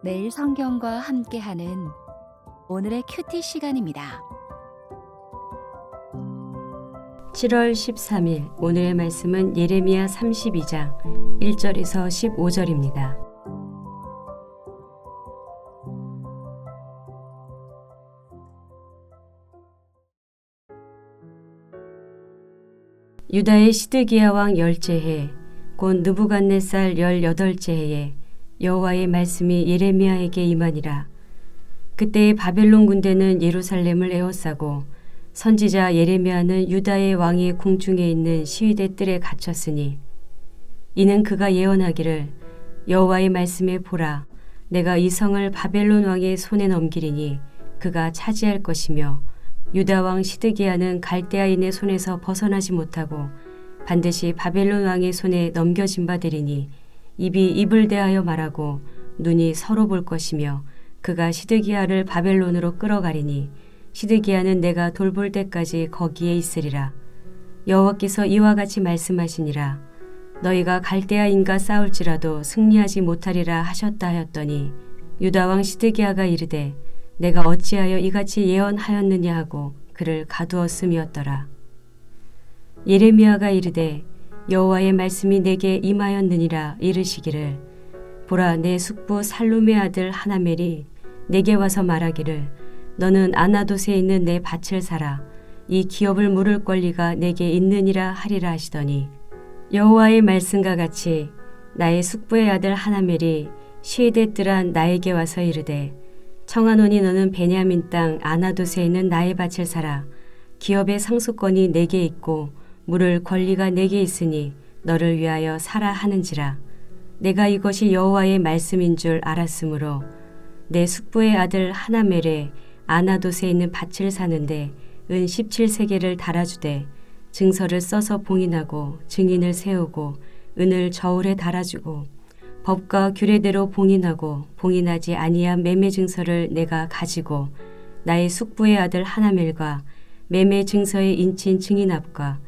매일 성경과 함께하는 오늘의 큐티 시간입니다. 7월 13일 오늘의 말씀은 예레미야 32장 1절에서 15절입니다. 유다의 시드기야 왕 열째 해, 곧 느부갓네살 열여덟째 해에 여호와의 말씀이 예레미야에게 임하니라. 그때의 바벨론 군대는 예루살렘을 에워싸고 선지자 예레미야는 유다의 왕의 궁중에 있는 시위대 뜰에 갇혔으니 이는 그가 예언하기를 여호와의 말씀에 보라 내가 이 성을 바벨론 왕의 손에 넘기리니 그가 차지할 것이며 유다 왕 시드기야는 갈대아인의 손에서 벗어나지 못하고 반드시 바벨론 왕의 손에 넘겨진 바 되리니 입이 입을 대하여 말하고 눈이 서로 볼 것이며 그가 시드기야를 바벨론으로 끌어가리니 시드기야는 내가 돌볼 때까지 거기에 있으리라. 여호와께서 이와 같이 말씀하시니라. 너희가 갈대아인과 싸울지라도 승리하지 못하리라 하셨다 하였더니 유다 왕 시드기야가 이르되 내가 어찌하여 이같이 예언하였느냐 하고 그를 가두었음이었더라. 예레미야가 이르되 여호와의 말씀이 내게 임하였느니라 이르시기를 보라 내 숙부 살룸의 아들 하나멜이 내게 와서 말하기를 너는 아나돗에 있는 내 밭을 사라. 이 기업을 물을 권리가 내게 있느니라 하리라 하시더니 여호와의 말씀과 같이 나의 숙부의 아들 하나멜이 뜰한 나에게 와서 이르되 청하노니 너는 베냐민 땅 아나돗에 있는 나의 밭을 사라. 기업의 상속권이 내게 있고 물을 권리가 내게 있으니 너를 위하여 사라 하는지라. 내가 이것이 여호와의 말씀인 줄 알았으므로 내 숙부의 아들 하나멜에 아나돗에 있는 밭을 사는데 은 17세계를 달아주되 증서를 써서 봉인하고 증인을 세우고 은을 저울에 달아주고 법과 규례대로 봉인하고 봉인하지 아니한 매매 증서를 내가 가지고 나의 숙부의 아들 하나멜과 매매 증서의 인친 증인 앞과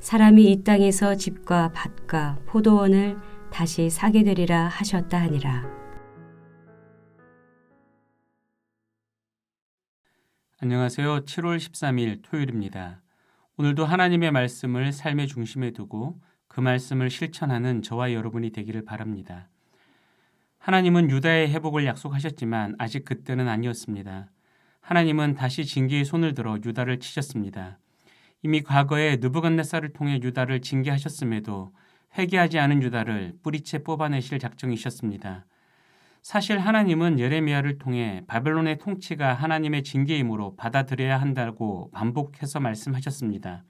사람이 이 땅에서 집과 밭과 포도원을 다시 사게 되리라 하셨다 하니라. 안녕하세요. 7월 13일 토요일입니다. 오늘도 하나님의 말씀을 삶의 중심에 두고 그 말씀을 실천하는 저와 여러분이 되기를 바랍니다. 하나님은 유다의 회복을 약속하셨지만 아직 그때는 아니었습니다. 하나님은 다시 징계의 손을 들어 유다를 치셨습니다. 이미 과거에 느부갓네살을 통해 유다를 징계하셨음에도 회개하지 않은 유다를 뿌리채 뽑아내실 작정이셨습니다. 사실 하나님은 예레미야를 통해 바벨론의 통치가 하나님의 징계이므로 받아들여야 한다고 반복해서 말씀하셨습니다.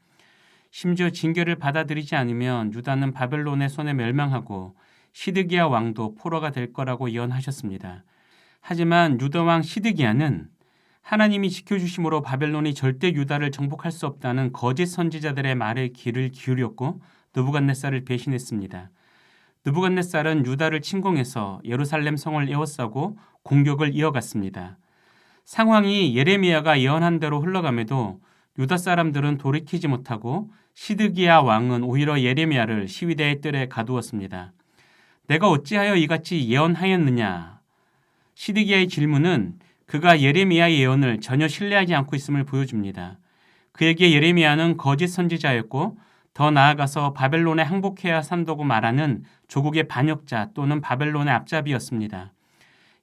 심지어 징계를 받아들이지 않으면 유다는 바벨론의 손에 멸망하고 시드기야 왕도 포로가 될 거라고 예언하셨습니다. 하지만 유다 왕 시드기야는 하나님이 지켜주심으로 바벨론이 절대 유다를 정복할 수 없다는 거짓 선지자들의 말에 귀를 기울였고 느부갓네살을 배신했습니다. 느부갓네살은 유다를 침공해서 예루살렘 성을 에워싸고 공격을 이어갔습니다. 상황이 예레미야가 예언한 대로 흘러감에도 유다 사람들은 돌이키지 못하고 시드기야 왕은 오히려 예레미야를 시위대의 뜰에 가두었습니다. 내가 어찌하여 이같이 예언하였느냐? 시드기야의 질문은 그가 예레미야의 예언을 전혀 신뢰하지 않고 있음을 보여줍니다. 그에게 예레미야는 거짓 선지자였고 더 나아가서 바벨론에 항복해야 산다고 말하는 조국의 반역자 또는 바벨론의 앞잡이였습니다.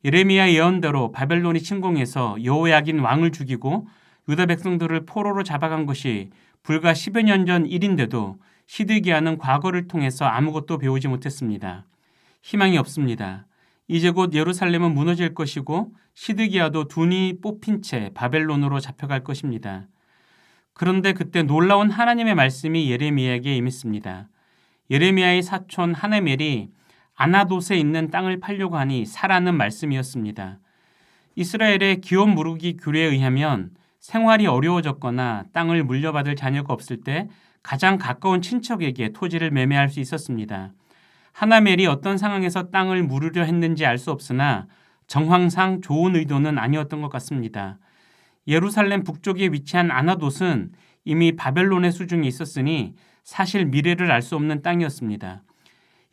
예레미야 예언대로 바벨론이 침공해서 여호야긴 왕을 죽이고 유다 백성들을 포로로 잡아간 것이 불과 10여 년 전 일인데도 시드기야는 과거를 통해서 아무것도 배우지 못했습니다. 희망이 없습니다. 이제 곧 예루살렘은 무너질 것이고 시드기야도 눈이 뽑힌 채 바벨론으로 잡혀갈 것입니다. 그런데 그때 놀라운 하나님의 말씀이 예레미야에게 임했습니다. 예레미야의 사촌 하네멜이 아나돗에 있는 땅을 팔려고 하니 사라는 말씀이었습니다. 이스라엘의 기업 무르기 규례에 의하면 생활이 어려워졌거나 땅을 물려받을 자녀가 없을 때 가장 가까운 친척에게 토지를 매매할 수 있었습니다. 하나멜이 어떤 상황에서 땅을 물으려 했는지 알 수 없으나 정황상 좋은 의도는 아니었던 것 같습니다. 예루살렘 북쪽에 위치한 아나돗은 이미 바벨론의 수중에 있었으니 사실 미래를 알 수 없는 땅이었습니다.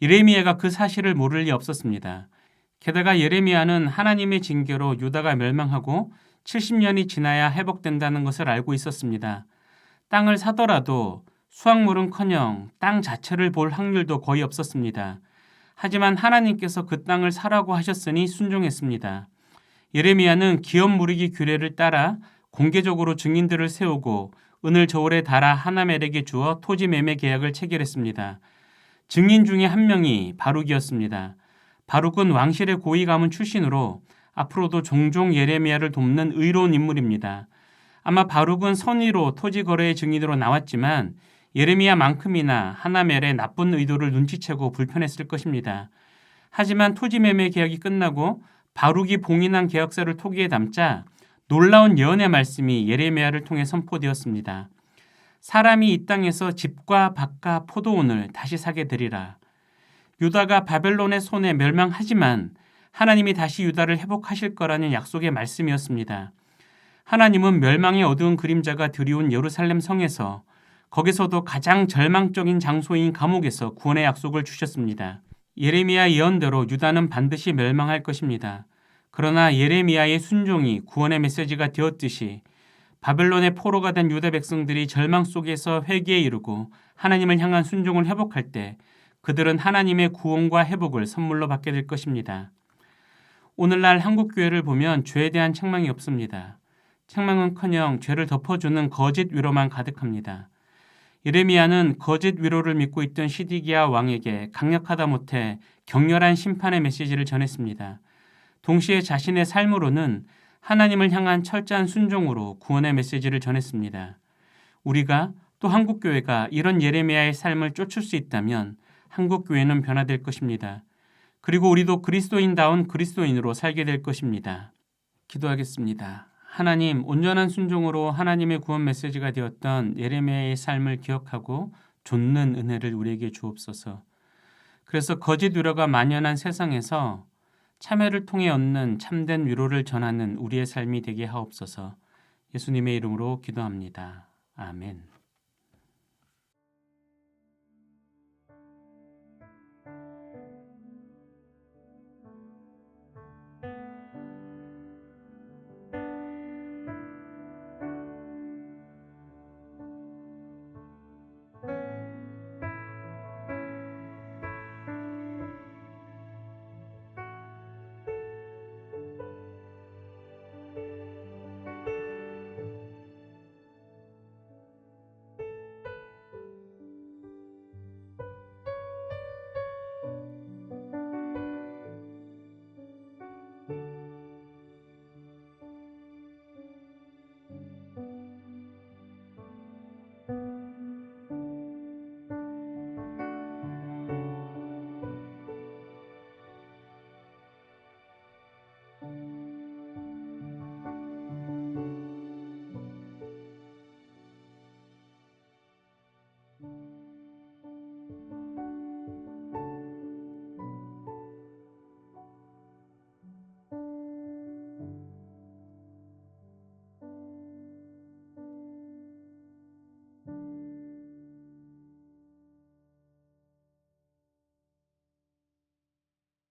예레미야가 그 사실을 모를 리 없었습니다. 게다가 예레미야는 하나님의 징계로 유다가 멸망하고 70년이 지나야 회복된다는 것을 알고 있었습니다. 땅을 사더라도 수확물은커녕 땅 자체를 볼 확률도 거의 없었습니다. 하지만 하나님께서 그 땅을 사라고 하셨으니 순종했습니다. 예레미야는 기업 무르기 규례를 따라 공개적으로 증인들을 세우고 은을 저울에 달아 하나멜에게 주어 토지 매매 계약을 체결했습니다. 증인 중에 한 명이 바룩이었습니다. 바룩은 왕실의 고위 가문 출신으로 앞으로도 종종 예레미야를 돕는 의로운 인물입니다. 아마 바룩은 선의로 토지 거래의 증인으로 나왔지만 예레미야만큼이나 하나멜의 나쁜 의도를 눈치채고 불편했을 것입니다. 하지만 토지 매매 계약이 끝나고 바룩이 봉인한 계약서를 토기에 담자 놀라운 예언의 말씀이 예레미야를 통해 선포되었습니다. 사람이 이 땅에서 집과 밭과 포도원을 다시 사게 되리라. 유다가 바벨론의 손에 멸망하지만 하나님이 다시 유다를 회복하실 거라는 약속의 말씀이었습니다. 하나님은 멸망의 어두운 그림자가 드리운 예루살렘 성에서 거기서도 가장 절망적인 장소인 감옥에서 구원의 약속을 주셨습니다. 예레미야 예언대로 유다는 반드시 멸망할 것입니다. 그러나 예레미야의 순종이 구원의 메시지가 되었듯이 바벨론의 포로가 된 유다 백성들이 절망 속에서 회개에 이르고 하나님을 향한 순종을 회복할 때 그들은 하나님의 구원과 회복을 선물로 받게 될 것입니다. 오늘날 한국 교회를 보면 죄에 대한 책망이 없습니다. 책망은커녕 죄를 덮어주는 거짓 위로만 가득합니다. 예레미야는 거짓 위로를 믿고 있던 시디기야 왕에게 강력하다 못해 격렬한 심판의 메시지를 전했습니다. 동시에 자신의 삶으로는 하나님을 향한 철저한 순종으로 구원의 메시지를 전했습니다. 우리가 또 한국 교회가 이런 예레미야의 삶을 쫓을 수 있다면 한국 교회는 변화될 것입니다. 그리고 우리도 그리스도인다운 그리스도인으로 살게 될 것입니다. 기도하겠습니다. 하나님, 온전한 순종으로 하나님의 구원 메시지가 되었던 예레미야의 삶을 기억하고 좇는 은혜를 우리에게 주옵소서. 그래서 거짓 위로가 만연한 세상에서 참회를 통해 얻는 참된 위로를 전하는 우리의 삶이 되게 하옵소서. 예수님의 이름으로 기도합니다. 아멘.